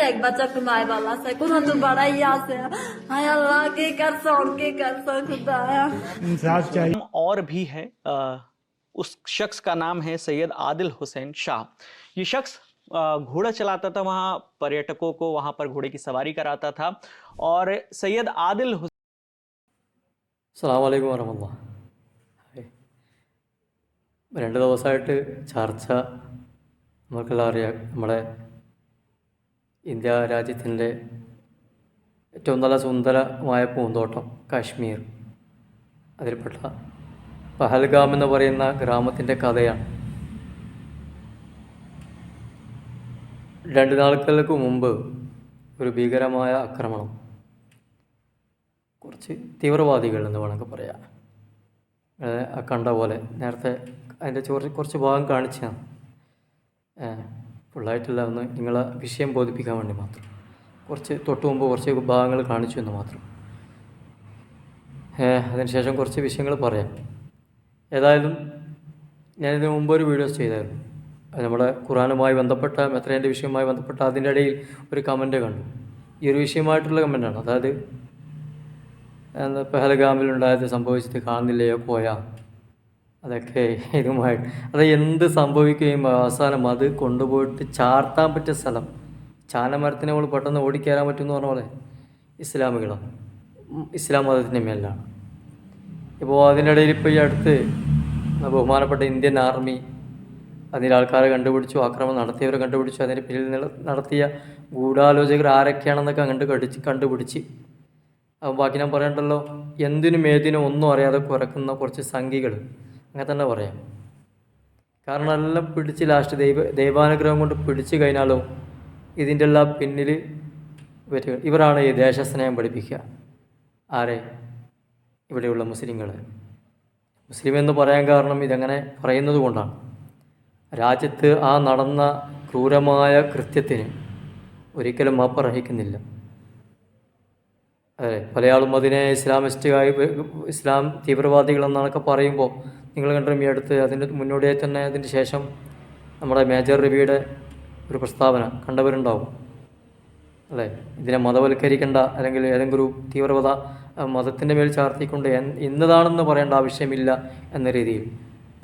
एक बच्चा कमाए वाला से कोनो तो बड़ा ही से हाय अल्लाह के कर सोन के कर सो खुदाया इंसाफ चाहिए और भी है उस शख्स का नाम है सैयद आदिल हुसैन शाह ये शख्स घोड़ा चलाता था वहाँ पर्यटकों को वहाँ पर घोड़े की सवारी कराता था और सैयद आदिल അസ്സാം വലൈക്കും വരമല്ല രണ്ട് ദിവസമായിട്ട് ചർച്ച നമുക്കെല്ലാം അറിയാം. നമ്മുടെ ഇന്ത്യ രാജ്യത്തിന്റെ ഏറ്റവും നല്ല സുന്ദരമായ പൂന്തോട്ടം കാശ്മീർ. അതിൽപ്പെട്ട പഹൽഗാം എന്ന് പറയുന്ന ഗ്രാമത്തിന്റെ കഥയാണ്. രണ്ട് നാളുകൾക്ക് മുമ്പ് ഒരു ഭീകരമായ ആക്രമണം കുറച്ച് തീവ്രവാദികൾ എന്ന് വേണമെങ്കിൽ പറയാം. ആ കണ്ട പോലെ. നേരത്തെ അതിന്റെ ചോറ് കുറച്ച് ഭാഗം കാണിച്ചാണ് ഫുള്ളായിട്ടില്ല ഒന്ന് നിങ്ങളെ വിഷയം ബോധിപ്പിക്കാൻ വേണ്ടി മാത്രം. കുറച്ച് തൊട്ട് മുമ്പ് കുറച്ച് ഭാഗങ്ങൾ കാണിച്ചു എന്ന് മാത്രം. അതിനുശേഷം കുറച്ച് വിഷയങ്ങൾ പറയാം. ഏതായാലും ഞാനിതിന് മുമ്പ് ഒരു വീഡിയോസ് ചെയ്തായിരുന്നു. അത് നമ്മുടെ ഖുറാനുമായി ബന്ധപ്പെട്ട മെത്രേന്റെ വിഷയവുമായി ബന്ധപ്പെട്ട അതിന്റെ ഇടയിൽ ഒരു കമന്റ് കണ്ടു. ഈ ഒരു വിഷയമായിട്ടുള്ള കമന്റാണ് അതായത് എന്താ പെഹലഗാമിലുണ്ടായത് സംഭവിച്ചിട്ട് കാണുന്നില്ലയോ പോയ അതൊക്കെ ഇതുമായിട്ട് അത് എന്ത് സംഭവിക്കുകയും അവസാനം അത് കൊണ്ടുപോയിട്ട് ചാർത്താൻ പറ്റിയ സ്ഥലം. ചാനമരത്തിനെ അവൾ പെട്ടെന്ന് ഓടിക്കയറാൻ പറ്റുമെന്ന് പറഞ്ഞ പോലെ ഇസ്ലാമികളാണ് ഇസ്ലാം മതത്തിന്റെ മേലാണ്. ഇപ്പോൾ അതിനിടയിൽ ഇപ്പോൾ ഈ അടുത്ത് ബഹുമാനപ്പെട്ട ഇന്ത്യൻ ആർമി അതിന്റെ ആൾക്കാരെ കണ്ടുപിടിച്ചു ആക്രമണം നടത്തിയവരെ കണ്ടുപിടിച്ചു അതിന്റെ പിന്നിൽ നടത്തിയ ഗൂഢാലോചകർ ആരൊക്കെയാണെന്നൊക്കെ അങ്ങോട്ട് കടിച്ച് കണ്ടുപിടിച്ച് ബാക്കി ഞാൻ പറയണ്ടല്ലോ എന്തിനും ഏതിനും ഒന്നും അറിയാതെ കുറക്കുന്ന കുറച്ച് സംഖികൾ അങ്ങനെ തന്നെ പറയാം. കാരണം എല്ലാം പിടിച്ച് ലാസ്റ്റ് ദൈവ ദൈവാനുഗ്രഹം കൊണ്ട് പിടിച്ചു കഴിഞ്ഞാലോ ഇതിന്റെ എല്ലാം പിന്നിൽ ഇവർ ഇവരാണ് ഈ ദേശസ്നേഹം പഠിപ്പിക്കുക. ആരെ? ഇവിടെയുള്ള മുസ്ലിങ്ങൾ മുസ്ലിം എന്ന് പറയാൻ കാരണം ഇതങ്ങനെ പറയുന്നത് കൊണ്ടാണ്. രാജ്യത്ത് ആ നടന്ന ക്രൂരമായ കൃത്യത്തിന് ഒരിക്കലും മാപ്പർഹിക്കുന്നില്ല അതെ പലയാളും അതിനെ ഇസ്ലാമിസ്റ്റുകായി ഇസ്ലാം തീവ്രവാദികൾ എന്നൊക്കെ പറയുമ്പോൾ നിങ്ങൾ കണ്ടും ഈ അടുത്ത് അതിന്റെ മുന്നോടിയായി തന്നെ അതിന് ശേഷം നമ്മുടെ മേജർ റിവ്യൂടെ ഒരു പ്രസ്താവന കണ്ടവരുണ്ടാവും. അല്ലേ? ഇതിനെ മതവൽക്കരിക്കേണ്ട അല്ലെങ്കിൽ ഏതെങ്കിലും ഒരു തീവ്രവാദ മതത്തിന്റെ മേൽ ചാർത്തിക്കൊണ്ട് ഇന്നതാണെന്ന് പറയേണ്ട ആവശ്യമില്ല എന്ന രീതിയിൽ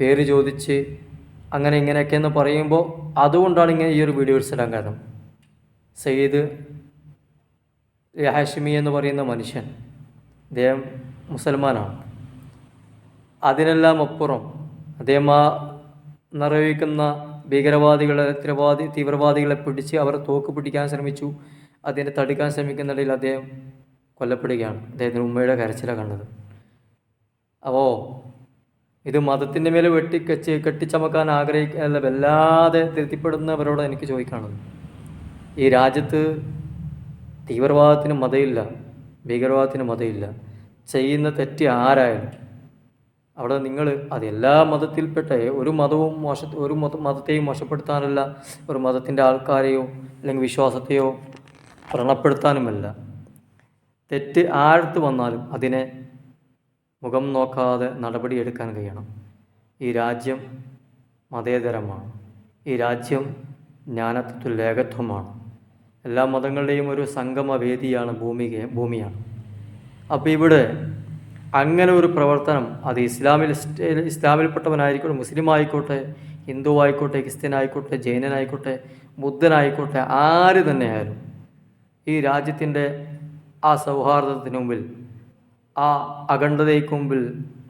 പേര് ചോദിച്ച് അങ്ങനെ ഇങ്ങനെയൊക്കെ എന്ന് പറയുമ്പോൾ അതുകൊണ്ടാണ് ഇങ്ങനെ ഈ ഒരു വീഡിയോ ഇടാൻ കാരണം സയ്യിദ് ഹാഷിമി എന്ന് പറയുന്ന മനുഷ്യൻ അദ്ദേഹം മുസൽമാനാണ്. അതിനെല്ലാം അപ്പുറം അദ്ദേഹം ആ നിറവേക്കുന്ന ഭീകരവാദികളെ തീവ്രവാദി തീവ്രവാദികളെ പിടിച്ച് അവരെ തോക്ക് പിടിക്കാൻ ശ്രമിച്ചു. അതിനെ തടുക്കാൻ ശ്രമിക്കുന്നിടയിൽ അദ്ദേഹം കൊല്ലപ്പെടുകയാണ്. അദ്ദേഹത്തിന് ഉമ്മയുടെ കരച്ചില കണ്ടത്. അപ്പോൾ ഇത് മതത്തിന്റെ മേലെ വെട്ടിക്കച്ച് കെട്ടിച്ചമക്കാൻ ആഗ്രഹിക്ക അല്ല വല്ലാതെ തൃപ്തിപ്പെടുന്നവരോട് എനിക്ക് ചോദിക്കാനുള്ളത്. ഈ രാജ്യത്ത് തീവ്രവാദത്തിന് മതയില്ല ഭീകരവാദത്തിന് മതയില്ല ചെയ്യുന്ന തെറ്റ് ആരായാലും. അവിടെ നിങ്ങൾ അത് എല്ലാ മതത്തിൽപ്പെട്ട ഒരു മതവും മോശ ഒരു മത മതത്തെയും മോശപ്പെടുത്താനല്ല ഒരു മതത്തിന്റെ ആൾക്കാരെയോ അല്ലെങ്കിൽ വിശ്വാസത്തെയോ വ്രണപ്പെടുത്താനുമല്ല. തെറ്റ് ആഴത്ത് വന്നാലും അതിനെ മുഖം നോക്കാതെ നടപടിയെടുക്കാൻ കഴിയണം. ഈ രാജ്യം മതേതരമാണ്. ഈ രാജ്യം ജ്ഞാനത്വത്തിൽ ഏകത്വമാണ് എല്ലാ മതങ്ങളുടെയും ഒരു സംഗമ വേദിയാണ് ഭൂമിക ഭൂമിയാണ്. അപ്പോൾ ഇവിടെ അങ്ങനെ ഒരു പ്രവർത്തനം അത് ഇസ്ലാമിൽ ഇസ്ലാമിൽപ്പെട്ടവനായിരിക്കട്ടെ മുസ്ലിം ആയിക്കോട്ടെ ഹിന്ദു ആയിക്കോട്ടെ ക്രിസ്ത്യൻ ആയിക്കോട്ടെ ജൈനനായിക്കോട്ടെ ബുദ്ധനായിക്കോട്ടെ ആര് തന്നെയായാലും ഈ രാജ്യത്തിന്റെ ആ സൗഹാർദ്ദത്തിന് മുമ്പിൽ ആ അഖണ്ഡതയ്ക്ക് മുമ്പിൽ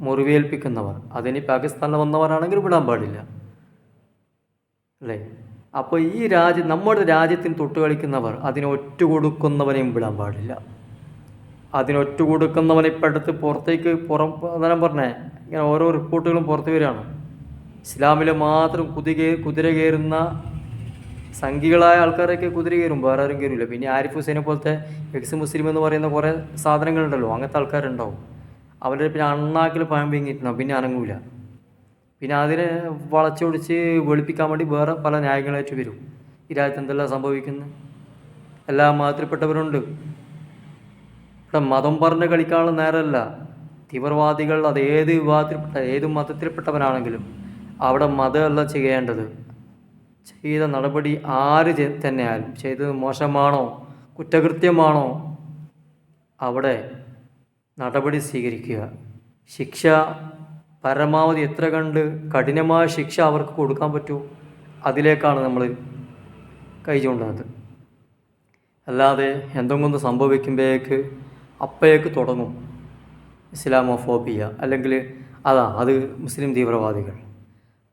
മുറിവേൽപ്പിക്കുന്നവർ അതിനി പാകിസ്ഥാനിൽ വന്നവരാണെങ്കിൽ വിടാൻ പാടില്ല. അല്ലേ? അപ്പോൾ ഈ രാജ്യം നമ്മുടെ രാജ്യത്തിന് തൊട്ട് കളിക്കുന്നവർ അതിനൊറ്റ കൊടുക്കുന്നവനെയും വിടാൻ പാടില്ല. അതിനൊറ്റ കൊടുക്കുന്നവനെ ഇപ്പം അടുത്ത് പുറത്തേക്ക് പുറം അന്നേരം പറഞ്ഞേ ഇങ്ങനെ ഓരോ റിപ്പോർട്ടുകളും പുറത്തു വരികയാണ്. ഇസ്ലാമിൽ മാത്രം കുതികേ കുതിര കയറുന്ന സംഘികളായ ആൾക്കാരൊക്കെ കുതിര കയറും വേറെ ആരും കയറില്ല. പിന്നെ ആരിഫ് ഹുസൈനെ പോലത്തെ എക്സ് മുസ്ലിം എന്ന് പറയുന്ന കുറേ സാധനങ്ങളുണ്ടല്ലോ അങ്ങനത്തെ ആൾക്കാരുണ്ടാവും. അവരുടെ പിന്നെ അണ്ണാക്കിൽ പഴം വീങ്ങിയിട്ടുണ്ടാവും പിന്നെ അനങ്ങൂല. പിന്നെ അതിനെ വളച്ചൊടിച്ച് വെളുപ്പിക്കാൻ വേണ്ടി വേറെ പല ന്യായങ്ങളായിട്ട് വരും ഈ രാജ്യത്ത് എന്തെല്ലാം സംഭവിക്കുന്നു? എല്ലാ മതത്തിൽപ്പെട്ടവരുണ്ട് ഇവിടെ മതം പറഞ്ഞ് കളിക്കാനുള്ള നേരമല്ല. തീവ്രവാദികൾ അത് ഏത് വിഭാഗത്തിൽപ്പെട്ട ഏത് മതത്തിൽപ്പെട്ടവനാണെങ്കിലും അവിടെ മതമല്ല ചെയ്യേണ്ടത്. ചെയ്ത നടപടി ആര് തന്നെയാലും ചെയ്തത് മോശമാണോ കുറ്റകൃത്യമാണോ അവിടെ നടപടി സ്വീകരിക്കുക. ശിക്ഷ പരമാവധി എത്ര കണ്ട് കഠിനമായ ശിക്ഷ അവർക്ക് കൊടുക്കാൻ പറ്റൂ അതിലേക്കാണ് നമ്മൾ കൈ ചൂണ്ടുന്നത് അല്ലാതെ എന്തെങ്കിലും സംഭവിക്കുമ്പോഴേക്ക് അപ്പോഴേക്ക് തുടങ്ങും ഇസ്ലാമോഫോബിയ. അല്ലെങ്കിൽ അതാ അത് മുസ്ലിം തീവ്രവാദികൾ.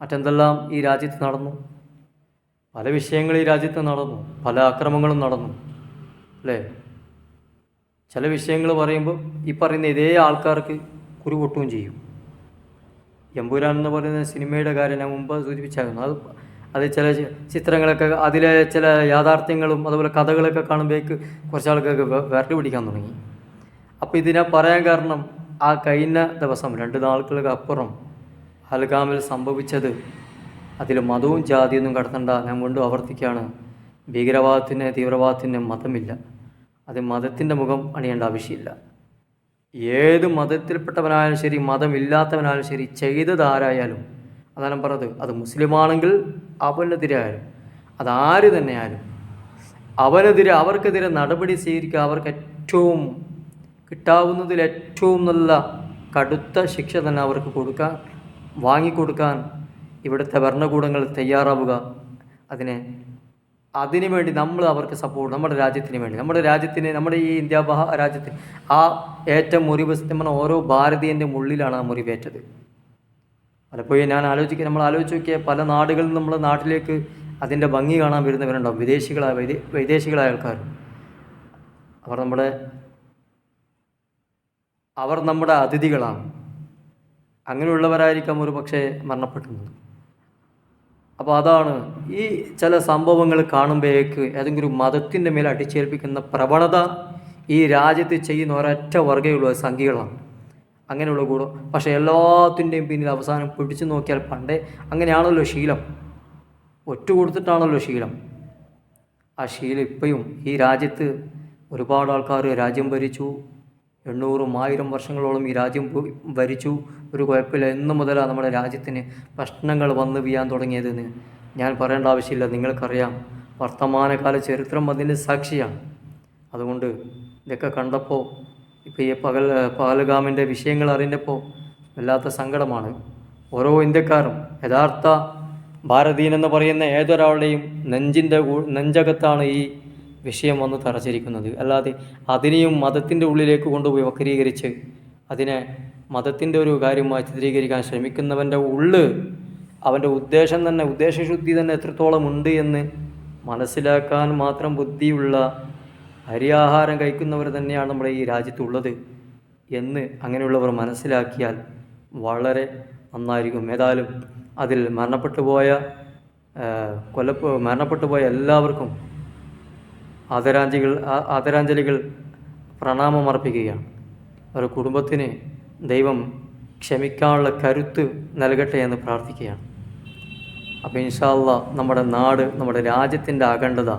മറ്റെന്തെല്ലാം ഈ രാജ്യത്ത് നടന്നു? പല വിഷയങ്ങൾ ഈ രാജ്യത്ത് നടന്നു. പല അക്രമങ്ങളും നടന്നു. അല്ലേ? ചില വിഷയങ്ങൾ പറയുമ്പോൾ ഈ പറയുന്ന ഇതേ ആൾക്കാർക്ക് കുരുപൊട്ടുകയും ചെയ്യും. എമ്പുരാൻ എന്ന് പറയുന്ന സിനിമയുടെ കാര്യം ഞാൻ മുമ്പ് സൂചിപ്പിച്ചായിരുന്നു. അത് അത് ചില ചിത്രങ്ങളൊക്കെ അതിലെ ചില യാഥാർത്ഥ്യങ്ങളും അതുപോലെ കഥകളൊക്കെ കാണുമ്പോഴേക്ക് കുറച്ച് ആൾക്കൊക്കെ വിരട്ടി പിടിക്കാൻ തുടങ്ങി. അപ്പോൾ ഇതിനെ പറയാൻ കാരണം ആ കഴിഞ്ഞ ദിവസം രണ്ട് നാളുകൾക്ക് അപ്പുറം അൽഗാമിൽ സംഭവിച്ചത് അതിൽ മതവും ജാതിയൊന്നും കടത്തണ്ട ഞാൻ വീണ്ടും ആവർത്തിക്കുകയാണ്. ഭീകരവാദത്തിന് തീവ്രവാദത്തിന് മതമില്ല. അത് മതത്തിന്റെ മുഖം അണിയേണ്ട ആവശ്യമില്ല. ഏത് മതത്തിൽപ്പെട്ടവനായാലും ശരി മതമില്ലാത്തവനായാലും ശരി ചെയ്തത് ആരായാലും അതാണ് പറഞ്ഞത്. അത് മുസ്ലിമാണെങ്കിൽ അവനെതിരെ ആയാലും അതാര് തന്നെയായാലും അവനെതിരെ അവർക്കെതിരെ നടപടി സ്വീകരിക്കുക അവർക്ക് ഏറ്റവും കിട്ടാവുന്നതിൽ ഏറ്റവും നല്ല കടുത്ത ശിക്ഷ തന്നെ അവർക്ക് കൊടുക്കാൻ വാങ്ങിക്കൊടുക്കാൻ ഇവിടുത്തെ ഭരണകൂടങ്ങൾ തയ്യാറാവുക. അതിനെ അതിനു വേണ്ടി നമ്മൾ അവർക്ക് സപ്പോർട്ട് നമ്മുടെ രാജ്യത്തിന് വേണ്ടി. നമ്മുടെ രാജ്യത്തിന് നമ്മുടെ ഈ ഇന്ത്യ രാജ്യത്തിന് ആ ഏറ്റവും മുറിവ് സത്യം ഓരോ ഭാരതീയന്റെ ഉള്ളിലാണ് ആ മുറിവേറ്റത്. പലപ്പോഴും ഞാൻ ആലോചിക്കുക നമ്മൾ ആലോചിച്ച് നോക്കിയ പല നാടുകളിൽ നിന്ന് നമ്മുടെ നാട്ടിലേക്ക് അതിന്റെ ഭംഗി കാണാൻ വരുന്നവരുണ്ടാവും. വിദേശികളായ വൈദേ വിദേശികളായ ആൾക്കാർ. അവർ നമ്മുടെ അവർ നമ്മുടെ അതിഥികളാണ്. അങ്ങനെയുള്ളവരായിരിക്കാം ഒരു പക്ഷേ മരണപ്പെടുന്നത്. അപ്പോൾ അതാണ് ഈ ചില സംഭവങ്ങൾ കാണുമ്പോഴേക്ക് ഏതെങ്കിലും മതത്തിന്റെ മേൽ അടിച്ചേൽപ്പിക്കുന്ന പ്രവണത ഈ രാജ്യത്ത് ചെയ്യുന്ന ഒരൊറ്റ വർഗമുള്ള സംഖ്യകളാണ് അങ്ങനെയുള്ള കൂടോ. പക്ഷേ എല്ലാത്തിന്റെയും പിന്നിൽ അവസാനം പിടിച്ചു നോക്കിയാൽ പണ്ടേ അങ്ങനെയാണല്ലോ ശീലം. ഒറ്റ കൊടുത്തിട്ടാണല്ലോ ശീലം. ആ ശീലം ഇപ്പോഴും ഈ രാജ്യത്ത് ഒരുപാട് ആൾക്കാർ രാജ്യം ഭരിച്ചു എണ്ണൂറും ആയിരം വർഷങ്ങളോളം ഈ രാജ്യം ഭരിച്ചു. ഒരു കുഴപ്പമില്ല. എന്ന് മുതലാണ് നമ്മുടെ രാജ്യത്തിന് പ്രശ്നങ്ങൾ വന്ന് വീയാൻ തുടങ്ങിയതെന്ന് ഞാൻ പറയേണ്ട ആവശ്യമില്ല. നിങ്ങൾക്കറിയാം വർത്തമാനകാല ചരിത്രം അതിന് സാക്ഷിയാണ്. അതുകൊണ്ട് ഇതൊക്കെ കണ്ടപ്പോൾ ഇപ്പോൾ ഈ പകൽ പകൽഗാമിന്റെ വിഷയങ്ങൾ അറിഞ്ഞപ്പോൾ വല്ലാത്ത സങ്കടമാണ്. ഓരോ ഇന്ത്യക്കാരും യഥാർത്ഥ ഭാരതീയൻ എന്ന് പറയുന്ന ഏതൊരാളുടെയും നെഞ്ചിന്റെ നെഞ്ചകത്താണ് ഈ വിഷയം വന്ന് തറച്ചിരിക്കുന്നത്. അല്ലാതെ അതിനെയും മതത്തിന്റെ ഉള്ളിലേക്ക് കൊണ്ടുപോയി വക്രീകരിച്ച് അതിനെ മതത്തിന്റെ ഒരു കാര്യമായി ചിത്രീകരിക്കാൻ ശ്രമിക്കുന്നവന്റെ ഉള്ള് അവന്റെ ഉദ്ദേശം തന്നെ ഉദ്ദേശശുദ്ധി തന്നെ എത്രത്തോളം ഉണ്ട് എന്ന് മനസ്സിലാക്കാൻ മാത്രം ബുദ്ധിയുള്ള അരിയാഹാരം കഴിക്കുന്നവർ തന്നെയാണ് നമ്മുടെ ഈ രാജ്യത്തുള്ളത് എന്ന് അങ്ങനെയുള്ളവർ മനസ്സിലാക്കിയാൽ വളരെ നന്നായിരിക്കും. ഏതായാലും അതിൽ മരണപ്പെട്ടു പോയ കൊല്ലപ്പോ മരണപ്പെട്ടു പോയ എല്ലാവർക്കും ആദരാഞ്ജലികൾ ആദരാഞ്ജലികൾ പ്രണാമമർപ്പിക്കുകയാണ്. ഒരു കുടുംബത്തിന് ദൈവം ക്ഷമിക്കാനുള്ള കരുത്ത് നൽകട്ടെ എന്ന് പ്രാർത്ഥിക്കുകയാണ്. അപ്പോൾ ഇൻഷാല്ല നമ്മുടെ നാട് നമ്മുടെ രാജ്യത്തിന്റെ അഖണ്ഡത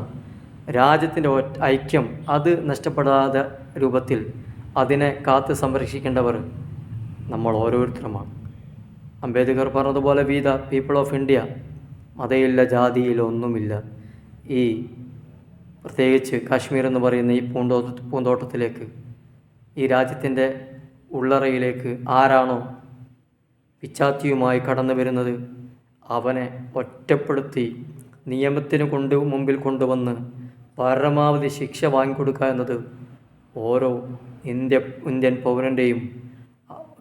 രാജ്യത്തിന്റെ ഐക്യം അത് നഷ്ടപ്പെടാതെ രൂപത്തിൽ അതിനെ കാത്ത് സംരക്ഷിക്കേണ്ടവർ നമ്മൾ ഓരോരുത്തരുമാണ്. അംബേദ്കർ പറഞ്ഞതുപോലെ we the people of India മതയില്ല ജാതിയില്ല ഒന്നുമില്ല ഈ പ്രത്യേകിച്ച് കാശ്മീർ എന്ന് പറയുന്ന ഈ പൂന്തോട്ട പൂന്തോട്ടത്തിലേക്ക് ഈ രാജ്യത്തിന്റെ ഉള്ളറയിലേക്ക് ആരാണോ പിച്ചാത്തിയുമായി കടന്നു വരുന്നത് അവനെ ഒറ്റപ്പെടുത്തി നിയമത്തിന് കൊണ്ട് മുമ്പിൽ കൊണ്ടുവന്ന് പരമാവധി ശിക്ഷ വാങ്ങിക്കൊടുക്കുക എന്നത് ഓരോ ഇന്ത്യ ഇന്ത്യൻ പൗരന്റെയും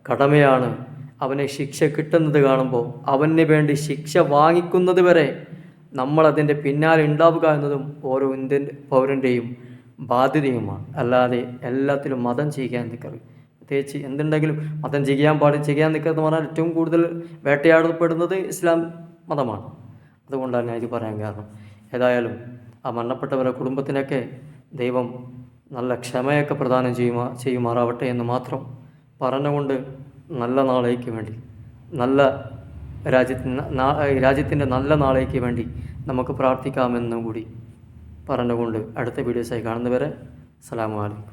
കടമയാണ്. അവനെ ശിക്ഷ കിട്ടുന്നത് കാണുമ്പോൾ അവന് വേണ്ടി ശിക്ഷ വാങ്ങിക്കുന്നത് വരെ നമ്മളതിന്റെ പിന്നാലെ ഉണ്ടാവുക എന്നതും ഓരോ ഇന്ത്യൻ പൗരന്റെയും ബാധ്യതയുമാണ്. അല്ലാതെ എല്ലാത്തിലും മതം ചെയ്യാൻ നിൽക്കരുത് പ്രത്യേകിച്ച് എന്തുണ്ടെങ്കിലും മതം ചെയ്യാൻ പാടി ചെയ്യാൻ നിൽക്കരുതെന്ന് പറഞ്ഞാൽ ഏറ്റവും കൂടുതൽ വേട്ടയാടപ്പെടുന്നത് ഇസ്ലാം മതമാണ്. അതുകൊണ്ടാണ് ഞാൻ ഇത് പറയാൻ കാരണം. ഏതായാലും ആ മരണപ്പെട്ടവരുടെ കുടുംബത്തിനൊക്കെ ദൈവം നല്ല ക്ഷമയൊക്കെ പ്രദാനം ചെയ്യുമാ ചെയ്യുമാറാവട്ടെ എന്ന് മാത്രം പറഞ്ഞുകൊണ്ട് നല്ല നാളേക്ക് വേണ്ടി നല്ല രാജ്യത്തിന് രാജ്യത്തിന്റെ നല്ല നാളേക്ക് വേണ്ടി നമുക്ക് പ്രാർത്ഥിക്കാമെന്നും കൂടി പറഞ്ഞുകൊണ്ട് അടുത്ത വീഡിയോസായി കാണുന്നവരെ അസ്സലാമു അലൈക്കും.